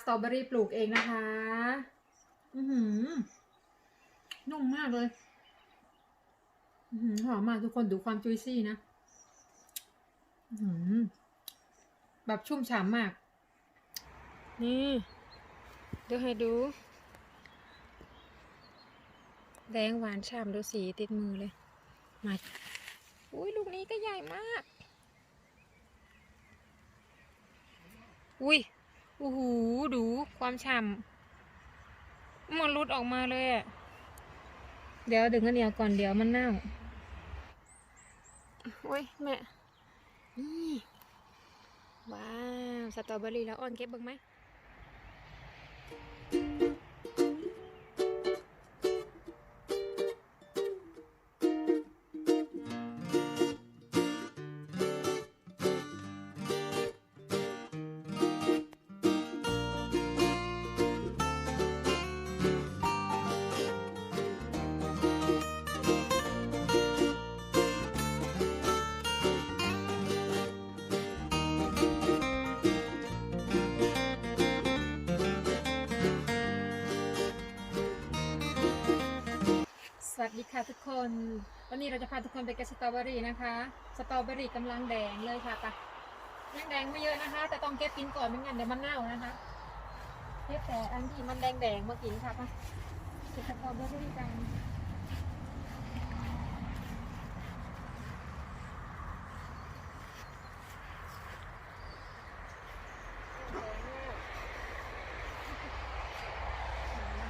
สตรอเบอรี่ปลูกเองนะคะ อือหือ นุ่มมากเลย อือหือหอมมากทุกคนดูความจุยซี่นะ อือหือ แบบชุ่มฉ่ำมาก นี่เดี๋ยวให้ดู แดงหวานฉ่ำดูสีติดมือเลย มา อุ้ยลูกนี้ก็ใหญ่มาก อุ้ย โอ้โหดูความฉ่ำมันรุดออกมาเลยอะเดี๋ยวดึงกันเดียวก่อนเดี๋ยวมันเน่าโอ้ยแม่นี่ว้าว สตรอเบอรี่แล้วอ่อนเก็บบ้างไหม วัสดีค่ะทุกคน วันนี้เราจะพาทุกคนไปเก็บสตรอเบอรี่นะคะ สตรอเบอรี่กำลังแดงเลยค่ะปะยังแดงไม่เยอะนะคะ แต่ต้องเก็บกินก่อนไม่งั้นเดี๋ยวมันเน่านะคะเก็บแต่อันที่มันแดงแดงเมากินค่ะปะเก็บสตรอเบอรี่กัน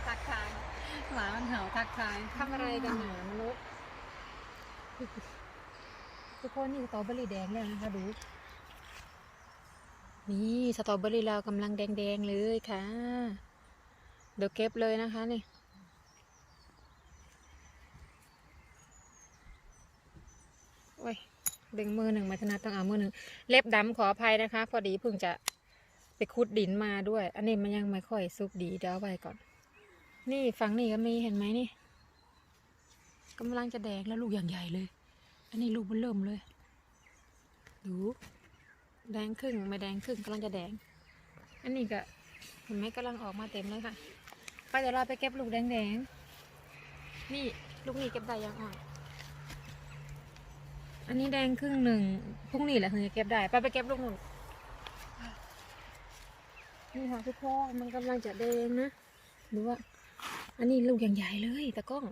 ทักทายหมามันเห่าทักทายทำอะไรกันหมามนุษย์ทุกคนนี่สตรอเบอรี่แดงแล้วนะคะดู นี่สตรอเบอรี่เรากำลังแดงๆเลยค่ะ เดี๋ยวเก็บเลยนะคะนี่โอ้ยดึงมือหนึ่งมาถนัดต้องเอามือหนึ่ง เล็บดำขออภัยนะคะ พอดีเพิ่งจะไปคุดดินมาด้วย อันนี้มันยังไม่ค่อยสุกดีเดี๋ยวเอาไว้ก่อน นี่ฝั่งนี้ก็มีเห็นไหมนี่กำลังจะแดงแล้วลูกอย่างใหญ่เลย อันนี้ลูกมันเริ่มเลย ดู แดงครึ่งไม่แดงครึ่งกำลังจะแดง อันนี้ก็เห็นไหมกำลังออกมาเต็มเลยค่ะไปเดี๋ยวเราไปเก็บลูกแดงๆ นี่ลูกนี้เก็บได้ยังอ่อนอันนี้แดงครึ่งหนึ่งพรุ่งนี้แหละถึงจะเก็บได้ ไปไปเก็บลูกหนึ่งนี่ค่ะทุกคนมันกำลังจะแดงนะดูว่า อันนี้ลูกอย่างใหญ่เลยตะกล้อง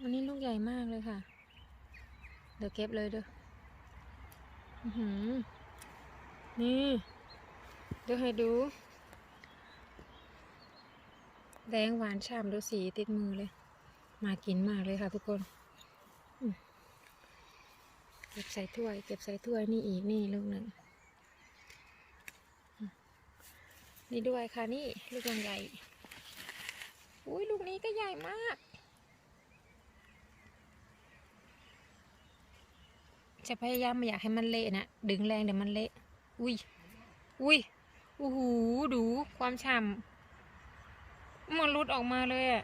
อันนี้ลูกใหญ่มากเลยค่ะ เดี๋ยวเก็บเลยเด้ออื้อหือนี่ เดี๋ยวให้ดู แดงหวานฉ่ำดูสีติดมือเลย มากินมากเลยค่ะทุกคนเก็บใส่ถ้วย เก็บใส่ถ้วยนี่อีกนี่ลูกหนึ่งนี่ด้วยค่ะนี่ ลูกยังใหญ่ อุ้ยลูกนี้ก็ใหญ่มาก จะพยายามไม่อยากให้มันเละนะดึงแรงเดี๋ยวมันเละ อุ้ย อุ้ยโอ้โหดูความฉ่ำมันรุดออกมาเลยอะ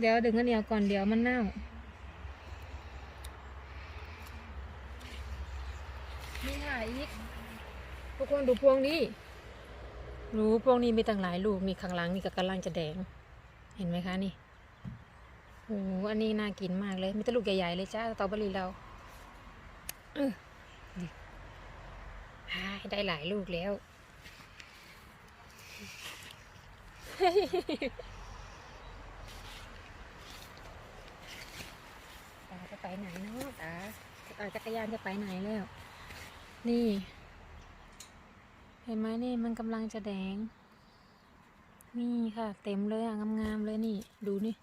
เดี๋ยวดึงกันเดียวก่อนเดี๋ยวมันเน่านี่ค่ะอีกทุกคนดูพวงนี้ รู้พวงนี้มีตั้งหลายลูก มีข้างหลังนี่ก็กำลังจะแดง เห็นไหมคะนี่โอ้โหอันนี้น่ากินมากเลย มีแต่ลูกใหญ่ๆเลยจ้าสตรอเบอรี่เราเออได้หลายลูกแล้ว ตาจะไปไหนเนาะตาตาจักรยานจะไปไหนแล้ว นี่ เห็นไหมนี่มันกำลังจะแดง นี่ค่ะ เต็มเลยอะงามๆเลยนี่ ดูนี่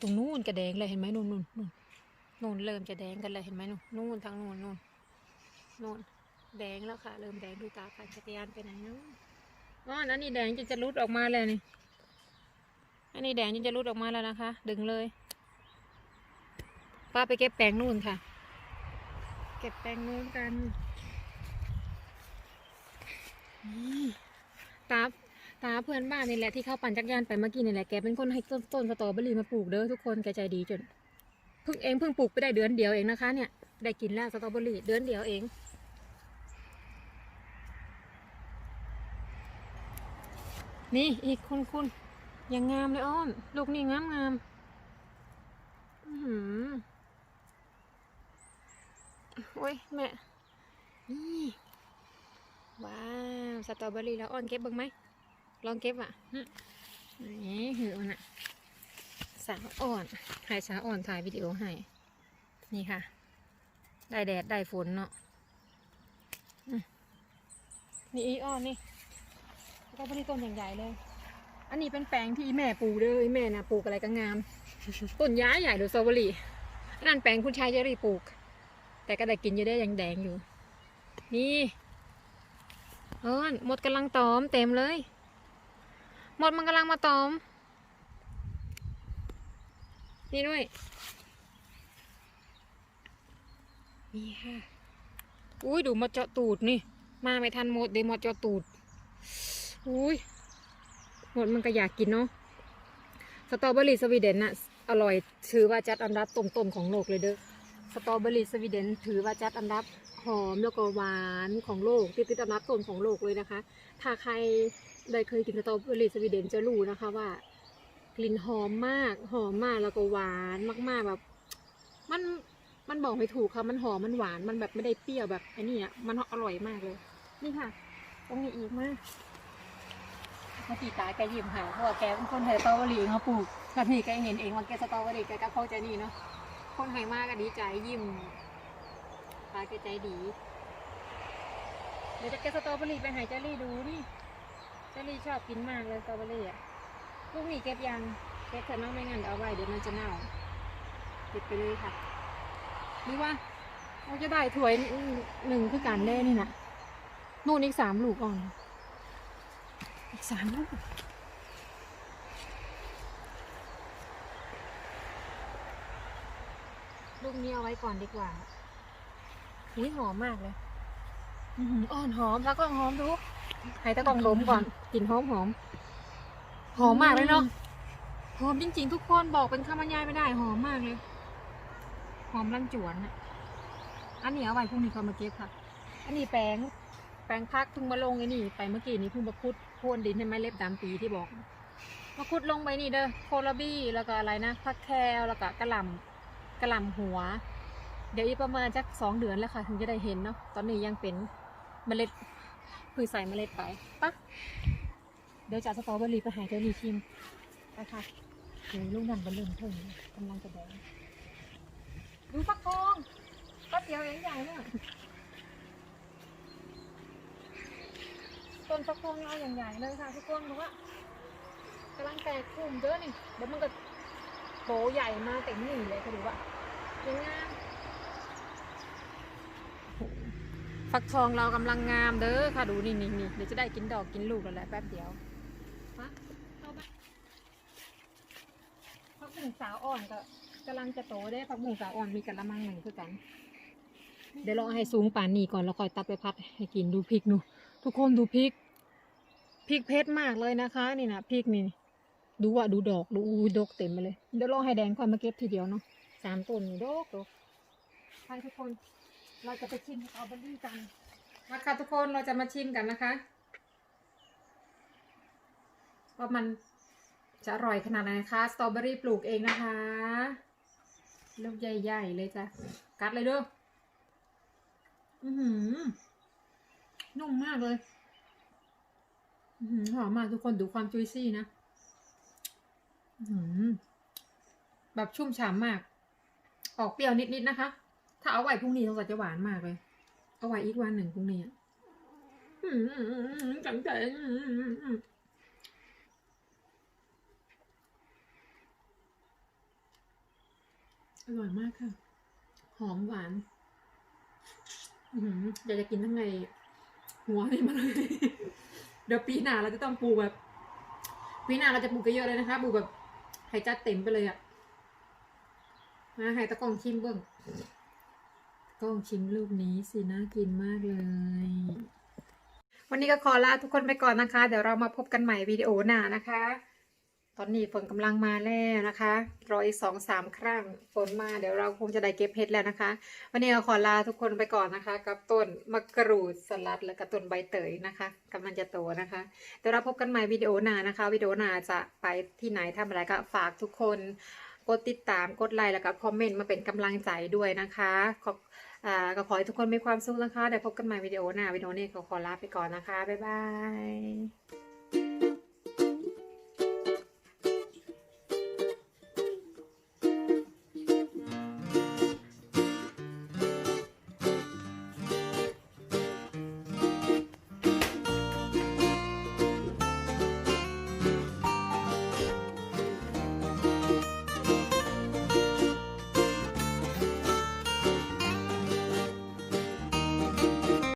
ตรงนู้นกระแดงเลยเห็นไหมนู่นนู่นนู่นนู่นเริ่มจะแดงกันเลยเห็นไหมนู่นนู่นทางนู่นนู่นนู่นแดงแล้วค่ะ เริ่มแดงดูตาค่ะจักรยานไปไหนเนาะอ๋ออันนี้แดงจะจะรุดออกมาแล้วนี่อันนี้แดงจะรุดออกมาแล้วนะคะ ดึงเลยป้าไปเก็บแปลงนู่นค่ะ เก็บแปลงนู่นกัน นี่ตาตาเพื่อนบ้านนี่แหละที่เขาปั่นจักรยานไปเมื่อกี้นี่แหละแกเป็นคนให้ต้นต้นสตรอเบอรี่มาปลูกเด้อทุกคนแกใจดีจนเพิ่งเองเพิ่งปลูกไปได้เดือนเดียวเองนะคะ เนี่ยได้กินแล้วสตรอเบอรี่เดือนเดียวเองนี่อีกคุณคุณยังงามเลยอ้อน ลูกนี่งามงามอือหือโอ้ยแม่นี่ ว้าวสตรอเบอรี่แล้วอ้อนเก็บเบ้างไหมลองเก็บอะหึไหนหือมันอะสาวอ่อนให้สาวอ่อนถ่ายวิดีโอให้ นี่ค่ะ ได้แดดได้ฝนเนาะอืมนี่อีอ้อนนี่สตรอเบอรี่ต้นใหญ่ๆเลย อันนี้เป็นแปลงที่อีแม่ปลูกเลยอีแม่น่ะปลูกอะไรก็งาม ต้นย้ายใหญ่ดูสตรอเบอรี่อันนั่นแปลงคุณชายเจอรี่ปลูก แต่ก็ได้กินอยู่ได้ยังแดงอยู่ นี่ เอิญหมดกำลังตอมเต็มเลยหมดมันกำลังมาตอม นี่ด้วย นี่ค่ะอุ้ยดูมาเจาะตูดนี่ มาไม่ทันหมดเดี๋ยวมาเจาะตูดอุ้ยหมดมันก็อยากกินเนาะสตรอเบอรี่สวีเดนน่ะอร่อยถือว่าจัดอันดับต้นๆของโลกเลยเด้อ สตรอเบอรี่สวีเดนถือว่าจัดอันดับหอมแล้วก็หวานของโลกติดติดอันดับต้นของโลกเลยนะคะ ถ้าใครได้เคยกินสตรอเบอรี่สวีเดนจะรู้นะคะว่ากลิ่นหอมมากหอมมากแล้วก็หวานมากๆแบบ มันมันบอกไม่ถูกค่ะมันหอมมันหวานมันแบบไม่ได้เปรี้ยวแบบไอ้นี่อะมันอร่อยมากเลย นี่ค่ะตรงนี้อีกมากเมื่อกี้ตาแกยิ้มหายเพราะว่าแกเป็นคนไทยสตรอเบอรี่เขาปลูกกะทีแกเห็นเองว่าแกสตรอเบอรี่แกก็เข้าใจนี่เนาะ คนไทยมากก็ดีใจยิ้มปลาแกใจดี เดี๋ยวจะแกะสตรอเบอรี่ไปหายเจลลี่ดูนี่เจลลี่ชอบกินมากเลยสตรอเบอรี่อะลูกนี่เก็บยังเก็บเถอะน้องไม่งั้นเดี๋ยวเอาไว้เดี๋ยวมันจะเน่าเก็บไปเลยค่ะหรือว่าเราจะได้ถ้วยหนึ่งคือกันได้นี่นะนู่นอีกสามลูกก่อน อีกสามลูก กนี้เอาไว้ก่อนดีกว่าอุ้ยหอมมากเลยอื้อหืออ่อนหอมแล้วก็หอมดูให้ตะกองล้มก่อนกลิ่นหอมหอมหอมมากเลยเนาะหอมจริง ๆ ทุกคนบอกเป็นคำบรรยายไม่ได้หอมมากเลยหอมรันจวนอะอันนี้เอาไว้พรุ่งนี้เขามาเก็บค่ะ อันนี้แปลง แปลงพักเพิ่งมาลงไอ้นี่ ไปเมื่อกี้นี้เพิ่งมาคุดพวนดินให้ไม้เล็บดำปีที่บอกมาคุดลงไปนี่เด้อโคลาบี้แล้วก็อะไรนะพักแคลแล้วก็กระหล่ำ กระหล่ำหัว เดี๋ยวอีกประมาณจักสองเดือนแล้วค่ะ ถึงจะได้เห็นเนาะตอนนี้ยังเป็นเมล็ดเพิ่งใส่เมล็ดไปปะเดี๋ยวจะสตรอเบอรี่ไปหายเจ้าลีชิมไปค่ะเดี๋ยวลูกนั่นก็เริ่มเพิ่งกำลังจะแดงดูฟักทองก็เดียวเองใหญ่เนี่ยต้นฟักทองเอาอย่างใหญ่เลยค่ะทุกคนดูว่ากำลังแตกกลุ่มเยอะนี่เดี๋ยวมันก็ โตใหญ่มาเต็มหนึ่งเลยค่ะดูว่ายังงามฟักทองเรากำลังงามเด้อค่ะดูนี่นี่นี่เดี๋ยวจะได้กินดอกกินลูกแล้วแหละแป๊บเดียวฮะเข้าไปพักหมูสาวอ่อนก็กำลังจะโตได้พักหมูสาวอ่อนมีกระมังหนึ่งคือกัน เดี๋ยวเราให้สูงป่านนี้ก่อนแล้วค่อยตัดไปพัดให้กินดูพริกหนูทุกคนดูพริกพริกเพชรมากเลยนะคะ นี่นะพริกนี่ ดูว่าดูดอกดูอู้ดอกเต็มไปเลยเดี๋ยวรอให้แดงค่อยมาเก็บทีเดียวเนาะสามต้นนี่ดอกดอกไปทุกคน เราจะไปชิมสตรอเบอรี่กันมาค่ะทุกคนเราจะมาชิมกันนะคะว่ามันจะอร่อยขนาดไหนคะสตรอเบอรี่ปลูกเองนะคะลูกใหญ่ๆเลยจ้ะกัดเลยเด้ออือหือนุ่มมากเลย อือหือหอมมากทุกคนดูความจุยซี่นะ แบบชุ่มฉ่ำมาก ออกเปรี้ยวนิดๆนะคะ ถ้าเอาไว้พรุ่งนี้สงสัยจะหวานมากเลย เอาไว้อีกวันหนึ่งพรุ่งนี้อะอืมจังใจอร่อยมากค่ะ หอมหวานอยากจะกินทั้งไงหัวนี่มาเลย เดี๋ยวปีหน้าเราจะต้องปลูกแบบ ปีหน้าเราจะปลูกเยอะเลยนะคะปลูกแบบ ให้จัดเต็มไปเลยอะมาให้ตะกองชิมเบิ้งก้องชิมรูปนี้สิน่ากินมากเลย วันนี้ก็ขอลาทุกคนไปก่อนนะคะ เดี๋ยวเรามาพบกันใหม่วิดีโอหน้านะคะ ตอนนี้ฝนกำลังมาแล้วนะคะ รออีกสองสามครั้งฝนมาเดี๋ยวเราคงจะได้เก็บเห็ดแล้วนะคะ วันนี้เราขอลาทุกคนไปก่อนนะคะ กับต้นมะกรูดสลัดและกับต้นใบเตยนะคะกำลังจะโตนะคะเดี๋ยวเราพบกันใหม่วิดีโอหน้านะคะ วิดีโอหน้าจะไปที่ไหนทำอะไรก็ฝากทุกคนกดติดตามกดไลค์แล้วก็คอมเมนต์มาเป็นกำลังใจด้วยนะคะขอบอ่าก็ขอให้ทุกคนมีความสุขนะคะเดี๋ยวพบกันใหม่วิดีโอหน้าวิดีโอนี้ก็ขอลาไปก่อนนะคะบ๊ายบาย